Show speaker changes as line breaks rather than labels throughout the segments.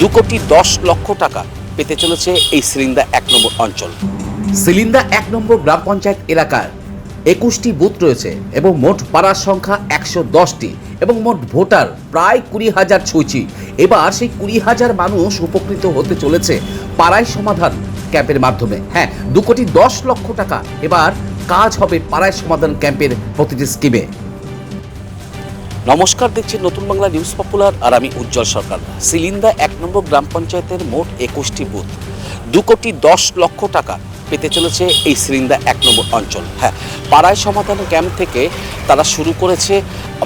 দু কোটি দশ লক্ষ টাকা পেতে চলেছে এই সিলিন্দা এক নম্বর অঞ্চল। সিলিন্দা এক নম্বর গ্রাম পঞ্চায়েত এলাকার একুশটি বুথ রয়েছে এবং মোট পাড়ার সংখ্যা একশো দশটি এবং মোট ভোটার প্রায় কুড়ি হাজার ছুঁইছি এবার সেই কুড়ি হাজার মানুষ উপকৃত হতে চলেছে পাড়ায় সমাধান ক্যাম্পের মাধ্যমে। হ্যাঁ দু কোটি দশ লক্ষ টাকা। এবার কাজ হবে পাড়ায় সমাধান ক্যাম্পের প্রতিটি স্কিমে। নমস্কার দেখছেন নতুন বাংলা নিউজ পপুলার আর আমি উজ্জ্বল সরকার। সিলিন্দা এক নম্বর গ্রাম পঞ্চায়েতের মোট একুশটি বুথ। দু কোটি দশ লক্ষ টাকা পেতে চলেছে এই সিলিন্দা এক নম্বর অঞ্চল। হ্যাঁ পাড়ায় সমাধান ক্যাম্প থেকে তারা শুরু করেছে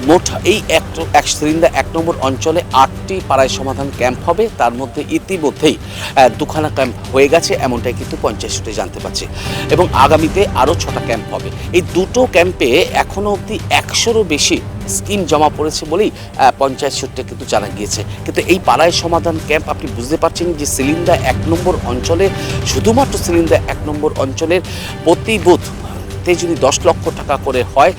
মোট এই এক এক সিলিন্দা এক নম্বর অঞ্চলে আটটি পাড়ায় সমাধান ক্যাম্প হবে। তার মধ্যে ইতিমধ্যেই দুখানা ক্যাম্প হয়ে গেছে, এমনটাই কিন্তু পঞ্চায়েত সূত্রে জানতে পারছি এবং আগামীতে আরও ছটা ক্যাম্প হবে। এই দুটো ক্যাম্পে এখনও অবধি একশোরও বেশি স্কিম জমা পড়েছে বলেই পঞ্চায়েত সূত্রে কিন্তু জানা গিয়েছে। কিন্তু এই পাড়ায় সমাধান ক্যাম্প আপনি বুঝতে পারছেন যে সিলিন্ডার এক নম্বর অঞ্চলে, শুধুমাত্র সিলিন্ডার এক নম্বর অঞ্চলের প্রতি বুথ যদি দশ লক্ষ টাকা করে হয়,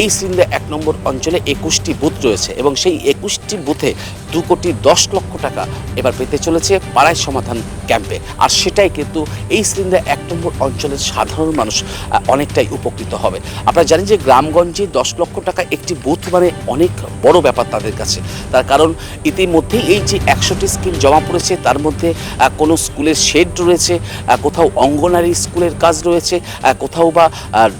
এই সিলিন্দা এক নম্বর অঞ্চলে একুশটি বুথ রয়েছে এবং সেই একুশটি বুথে দু কোটি দশ লক্ষ টাকা এবার পেতে চলেছে পাড়ায় সমাধান ক্যাম্পে। আর সেটাই কিন্তু এই সিলিন্দা এক নম্বর অঞ্চলের সাধারণ মানুষ অনেকটাই উপকৃত হবে। আপনারা জানেন যে গ্রামগঞ্জে দশ লক্ষ টাকা একটি বুথ মানে অনেক বড় ব্যাপার তাদের কাছে। তার কারণ ইতিমধ্যেই এই যে একশোটি স্কিম জমা পড়েছে, তার মধ্যে কোনো স্কুলের শেড রয়েছে কোথাও অঙ্গনারী স্কুলের কাজ রয়েছে কোথাও বা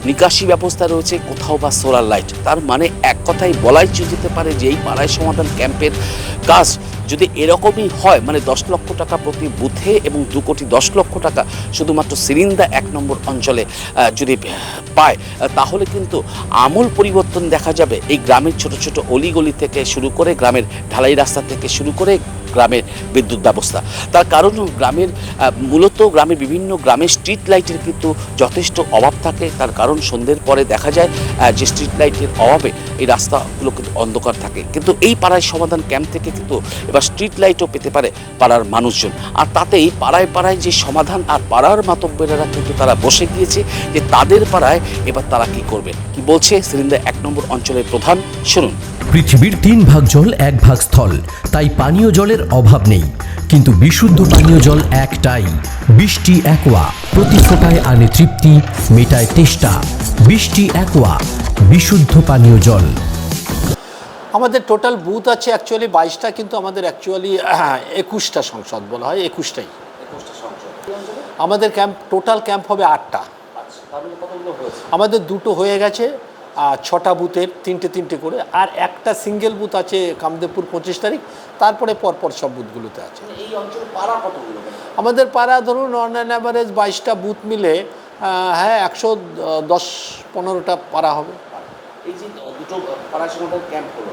নিকাশি ব্যবস্থা রয়েছে কোথাও বা সোলার লাইট তার মানে এক কথাই বলাই যেতে পারে যে এই পাড়ায় সমাধান ক্যাম্পের কাজ যদি এরকমই হয় মানে দশ লক্ষ টাকা প্রতি বুথে এবং দু কোটি দশ লক্ষ টাকা শুধুমাত্র সিরিন্দা এক নম্বর অঞ্চলে যদি পায় তাহলে কিন্তু আমূল পরিবর্তন দেখা যাবে। এই গ্রামের ছোট ছোট অলিগলি থেকে শুরু করে গ্রামের ঢালাই রাস্তা থেকে শুরু করে গ্রামের বিদ্যুৎ ব্যবস্থা। তার কারণ গ্রামের মূলত গ্রামের বিভিন্ন গ্রামের স্ট্রিট লাইটের কিন্তু যথেষ্ট অভাব থাকে। তার কারণ সন্ধ্যের পরে দেখা যায় যে স্ট্রিট লাইটের অভাবে এই রাস্তাগুলো কিন্তু অন্ধকার থাকে। কিন্তু এই পাড়ায় সমাধান ক্যাম্প থেকে কিন্তু এবার স্ট্রিট লাইটও পেতে পারে পাড়ার মানুষজন। আর তাতেই পাড়ায় পাড়ায় যে সমাধান আর পাড়ার মাতব্যেরা কিন্তু তারা বসে গিয়েছে যে তাদের পাড়ায় এবার তারা কি করবে? কি বলছে সিলিন্ডার এক নম্বর অঞ্চলের প্রধান? শুনুন।
পৃথিবীর তিন ভাগ জল, এক ভাগ স্থল। তাই পানীয় জলের অভাব নেই। কিন্তু বিশুদ্ধ পানীয় জল একটাই। বৃষ্টি একোয়া। প্রতি ফোটায় আনে তৃপ্তি, মেটায় তেষ্টা। বৃষ্টি একোয়া। বিশুদ্ধ পানীয় জল।
আমাদের টোটাল বুথ আছে অ্যাকচুয়ালি বাইশটা কিন্তু আমাদের অ্যাকচুয়ালি একুশটা সংসদ বলা হয় একুশটাই। আমাদের ক্যাম্প টোটাল ক্যাম্প হবে আটটা। আমাদের দুটো হয়ে গেছে আর ছটা বুথের তিনটে তিনটে করে। আর একটা সিঙ্গেল বুথ আছে কামদেবপুর পঁচিশ তারিখ তারপরে পরপর সব বুথগুলোতে আছে।
এই অঞ্চলে পাড়া কতগুলো?
আমাদের পাড়া ধরুন অন অ্যান অ্যাভারেজ বাইশটা বুথ মিলে হ্যাঁ একশো দশ পনেরোটা পাড়া হবে।
এই যে দুটো পাড়ার সমাধান ক্যাম্প হলো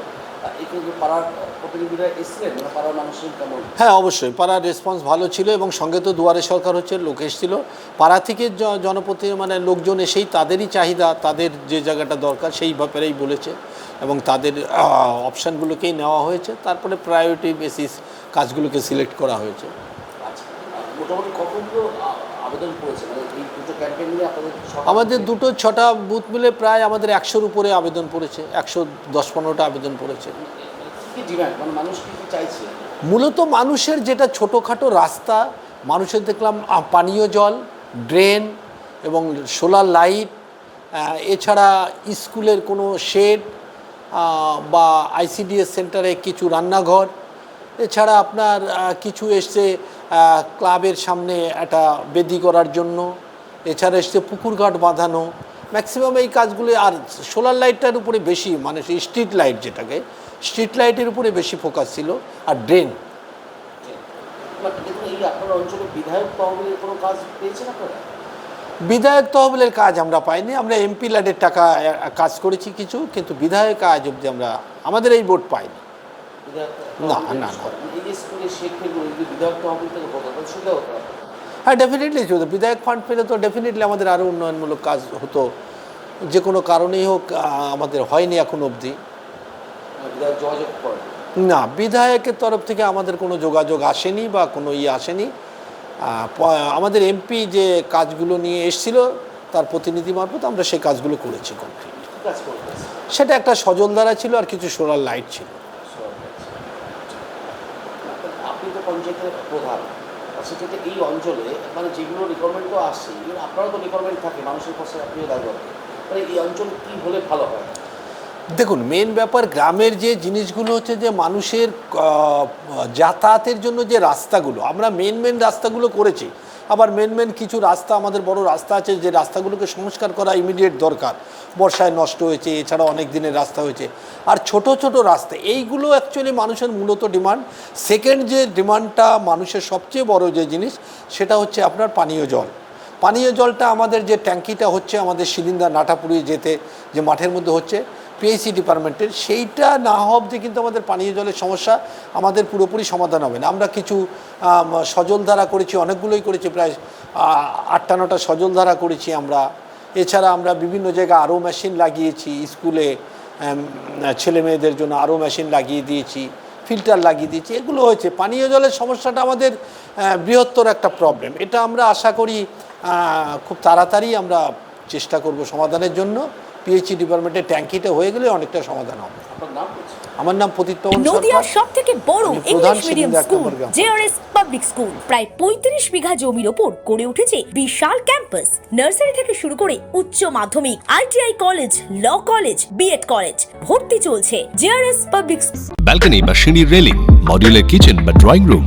মানে
হ্যাঁ অবশ্যই। পাড়ার রেসপন্স ভালো ছিল এবং সঙ্গে তো দুয়ারে সরকার হচ্ছে লোক এসেছিল। পাড়া থেকে জনপ্রতি মানে লোকজন এসেই তাদেরই চাহিদা তাদের যে জায়গাটা দরকার সেই ব্যাপারেই বলেছে এবং তাদের অপশানগুলোকেই নেওয়া হয়েছে। তারপরে প্রায়োরিটি বেসিস কাজগুলোকে সিলেক্ট করা হয়েছে।
আচ্ছা মোটামুটি আ- আবেদন করেছে মানে এই দুটো ক্যাম্পে মিলে আপনাদের
আমাদের দুটো ছটা বুথ মিলে প্রায় আমাদের একশোর উপরে আবেদন পড়েছে একশো দশ পনেরোটা আবেদন পড়েছে।
ডিমান্ড মানে মানুষ কি কি চাইছে?
মূলত মানুষের যেটা ছোটোখাটো রাস্তা মানুষের দেখলাম পানীয় জল ড্রেন এবং সোলার লাইট এছাড়া স্কুলের কোনো শেড বা আইসিডিএস সেন্টারে কিছু রান্নাঘর এছাড়া আপনার কিছু এসছে ক্লাবের সামনে একটা বেদি করার জন্য। এছাড়া এসছে পুকুরঘাট বাঁধানো। ম্যাক্সিমাম এই কাজগুলি আর সোলার লাইটটার উপরে বেশি মানে সেই স্ট্রিট লাইট যেটাকে স্ট্রিট লাইটের উপরে বেশি ফোকাস ছিল। আর ড্রেন
বিধায়ক তহবিলের কাজ
বিধায়ক তহবিলের কাজ আমরা পাইনি। আমরা এমপি ল্যাডের টাকা কাজ করেছি কিছু কিন্তু বিধায়ক কাজ অবধি আমরা আমাদের এই বোর্ড পাইনি না, না। হ্যাঁ ডেফিনেটলি হতো বিধায়ক ফান্ড পেলে তো ডেফিনেটলি আমাদের আরও উন্নয়নমূলক কাজ হতো। যে কোনো কারণেই হোক আমাদের হয়নি এখন অবধি।
মানে
না। বিধায়কের তরফ থেকে আমাদের কোনো যোগাযোগ আসেনি বা কোনো ইয়ে আসেনি। আমাদের এমপি যে কাজগুলো নিয়ে এসছিল তার প্রতিনিধি মারফত আমরা সেই কাজগুলো করেছি কমপ্লিট সেটা একটা সজলধারা ছিল আর কিছু সোলার লাইট ছিল
আপনি তো পঞ্চায়েতের প্রধান সেক্ষেত্রে এই অঞ্চলে মানে যেগুলো রিকোয়ারমেন্টও আসছে আপনারও তো রিকোয়ারমেন্ট থাকে মানুষের পাশে আপনিও দাঁড়িয়ে মানে এই অঞ্চল কী হলে ভালো হয়?
দেখুন মেন ব্যাপার গ্রামের যে জিনিসগুলো হচ্ছে যে মানুষের যাতায়াতের জন্য যে রাস্তাগুলো, আমরা মেন মেন রাস্তাগুলো করেছি। আবার মেন মেন কিছু রাস্তা, আমাদের বড় রাস্তা আছে, যে রাস্তাগুলোকে সংস্কার করা ইমিডিয়েট দরকার। বর্ষায় নষ্ট হয়েছে এছাড়া অনেক দিনের রাস্তা হয়েছে। আর ছোট ছোট রাস্তা, এইগুলো অ্যাকচুয়ালি মানুষের মূলত ডিমান্ড সেকেন্ড যে ডিমান্ডটা মানুষের সবচেয়ে বড় যে জিনিস, সেটা হচ্ছে আপনার পানীয় জল। পানীয় জলটা আমাদের যে ট্যাঙ্কিটা হচ্ছে আমাদের সিলিন্ডা নাটাপুরি যেতে, যে মাঠের মধ্যে হচ্ছে পিএইচি ডিপার্টমেন্টের সেইটা না হওয়া অবধি কিন্তু আমাদের পানীয় জলের সমস্যা আমাদের পুরোপুরি সমাধান হবে না। আমরা কিছু সজল ধারা করেছি, অনেকগুলোই করেছি, প্রায় আটটা নটা সজল ধারা করেছি আমরা। এছাড়া আমরা বিভিন্ন জায়গায় আরও মেশিন লাগিয়েছি স্কুলে ছেলে মেয়েদের জন্য আরও মেশিন লাগিয়ে দিয়েছি ফিল্টার লাগিয়ে দিয়েছি, এগুলো হয়েছে। পানীয় জলের সমস্যাটা আমাদের বৃহত্তর একটা প্রবলেম এটা আমরা আশা করি খুব তাড়াতাড়ি আমরা চেষ্টা করব সমাধানের জন্য। পিএইচই ডিপার্টমেন্টের ট্যাঙ্কিটা হয়ে গেলে অনেকটা সমাধান হবে।
আপনার নাম বলছি
আমার নাম
নদিয়ার
সরকার।
সব থেকে বড় English medium school JRS public school প্রায় পঁয়ত্রিশ বিঘা জমির ওপর গড়ে উঠেছে বিশাল ক্যাম্পাস নার্সারি থেকে শুরু করে উচ্চ মাধ্যমিক ITI college law college BEd college ভর্তি চলছে। জেআরএস পাবলিক
ব্যালকনি বা সিঁড়ির রেলিং মডিউলার কিচেন বা ড্রয়িং রুম